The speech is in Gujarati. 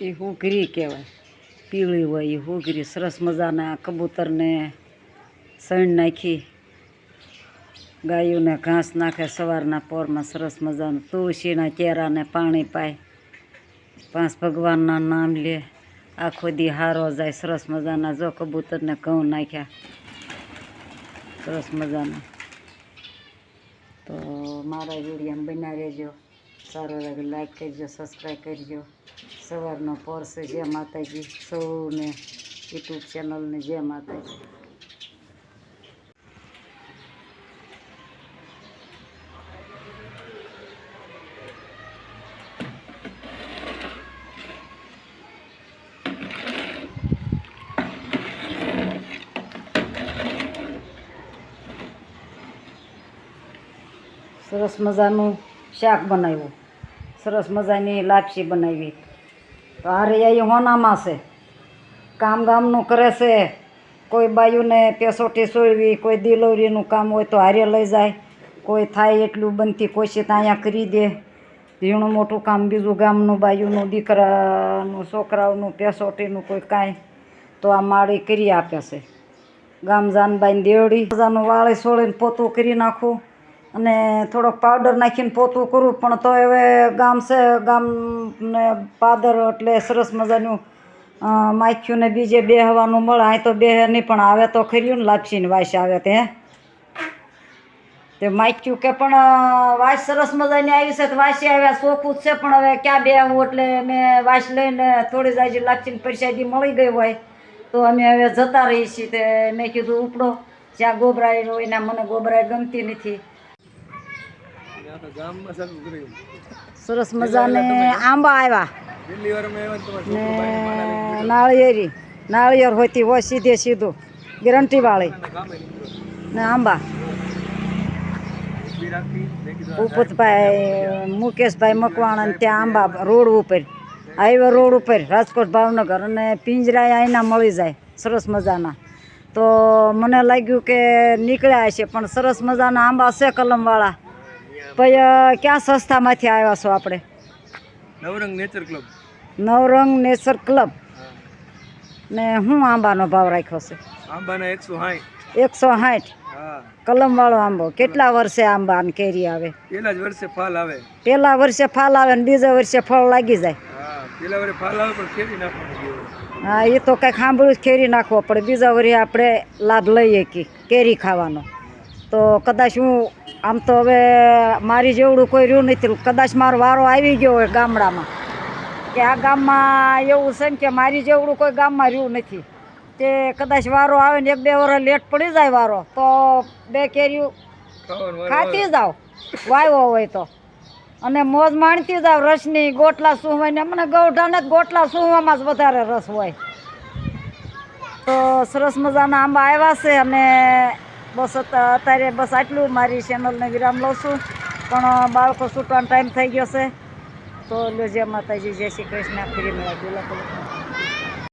એ હુઘરી કહેવાય પીળી હોય એ હુઘરી સરસ મજાના કબૂતરને સણ નાખી ગાયોને ઘાસ નાખે સવારના પોરમાં સરસ મજાનું તુલસીના કેરાને પાણી પાય પાંચ ભગવાનના નામ લે આખો દી હારો જાય સરસ મજાના જો કબૂતરને ઘઉં નાખ્યા સરસ મજાના તો મારા વીડિયો બનાવી રહેજો સારો લાગે લાઈક કરજો સબસ્ક્રાઈબ કરજો સવારનો પોરસે જય માતાજી, સૌને યુટ્યુબ ચેનલને જય માતાજી. સરસ મજાનું શાક બનાવ્યું. સરસ મજાની લાપસી બનાવી. રહ્યા એ હોનામાં છે. કામ ગામનું કરે છે. કોઈ બાયુને પેસોટી સોળવી કોઈ દિલવરીનું કામ હોય તો હારે લઈ જાય. કોઈ થાય એટલું બનતી કોશિશ અહીંયા કરી દે. ઝીણું મોટું કામ બીજું ગામનું બાયુનું, દીકરાનું, છોકરાઓનું, પેસોટીનું કોઈ કાંઈ તો આ માળી કરી આપે છે. ગામ જાનબાઈને દેવડી. મજાનું વાળે સોળીને પોતું કરી નાખું. અને થોડોક પાવડર નાખીને પોતું કરું, પણ તો હવે ગામ છે, ગામ ને પાદર એટલે સરસ મજાનું માખ્યું ને બીજે બેહવાનું મળે અહીં તો બેહે નહીં, પણ આવે તો ખર્યું ને લાપસીને વાસ આવે તે તે માખ્યું કે પણ વાસ સરસ મજાની આવી છે, તો વાસી આવ્યા ચોખ્ખું જ છે, પણ હવે ક્યાં બેહવું એટલે મેં વાસ લઈને થોડી જાજી લાપસીને પરસાદી મળી ગઈ હોય, તો અમે હવે જતા રહીએ છીએ તે મેં કીધું ઉપડો, જ્યાં ગોબરાઈ હોય ને મને ગોબરાઈ ગમતી નથી. સરસ મજાને આંબા આવ્યા. આવ્યા ને નાળિયેરી. નાળિયેર હોતી હોય સીધે સીધું. ગેરંટીવાળી. ને આંબા. ઉપતભાઈ મુકેશભાઈ મકવાણા ત્યાં આંબા રોડ ઉપર. હાઈવે રોડ ઉપર રાજકોટ ભાવનગર. અને પિંજરાય અહીંના મળી જાય. સરસ મજાના. તો મને લાગ્યું કે નીકળ્યા હશે પણ સરસ મજાના આંબા છે કલમવાળા. પછી ક્યાં સંસ્થામાંથી આવ્યા છો આપણે? Navrang nature club. Navrang nature club. ને હું આંબાનો ભાવ રાખ્યો છે? આંબાના એકસો સાઠ એકસો સાઠ કલમ કલમવાળો આંબો. કેટલા વર્ષે આંબા ને કેરી આવે? પેલા જ વર્ષે ફાલ આવે. પેલા વર્ષે ફાલ આવે ને બીજા વર્ષે ફળ લાગી જાય. હા પેલા વર્ષે ફાલ આવે પણ કેરી નાખવાનું હા એ તો કંઈક સાંભળ્યું જ કેરી નાખવો પડે. બીજા વર્ષે આપણે લાભ લઈએ કે કેરી ખાવાનો. તો કદાચ હું આમ તો હવે મારી જેવડું કોઈ રહ્યું નથી કદાચ મારો વારો આવી ગયો હોય ગામડામાં. કે આ ગામમાં એવું છે ને કે મારી જેવડું કોઈ ગામમાં રહ્યું નથી. તે કદાચ વારો આવે ને એક બે વર્ષ લેટ પડી જાય વારો તો બે કેરીઓ ખાતી જાઓ વાવ્યો હોય તો. અને મોજ માણતી જાવ રસની ગોટલા સૂંહવાય ને મને ગૌઢાને ગોટલા સૂવામાં જ વધારે રસ હોય. તો સરસ મજાના આંબા આવ્યા છે અને બસ અત- અત્યારે બસ આટલું મારી ચેનલને વિરામ લઉં છું. પણ બાળકો છૂટવાનો ટાઈમ થઈ ગયો છે. તો લો જય માતાજી, જય શ્રી કૃષ્ણ. ફરી મળ્યા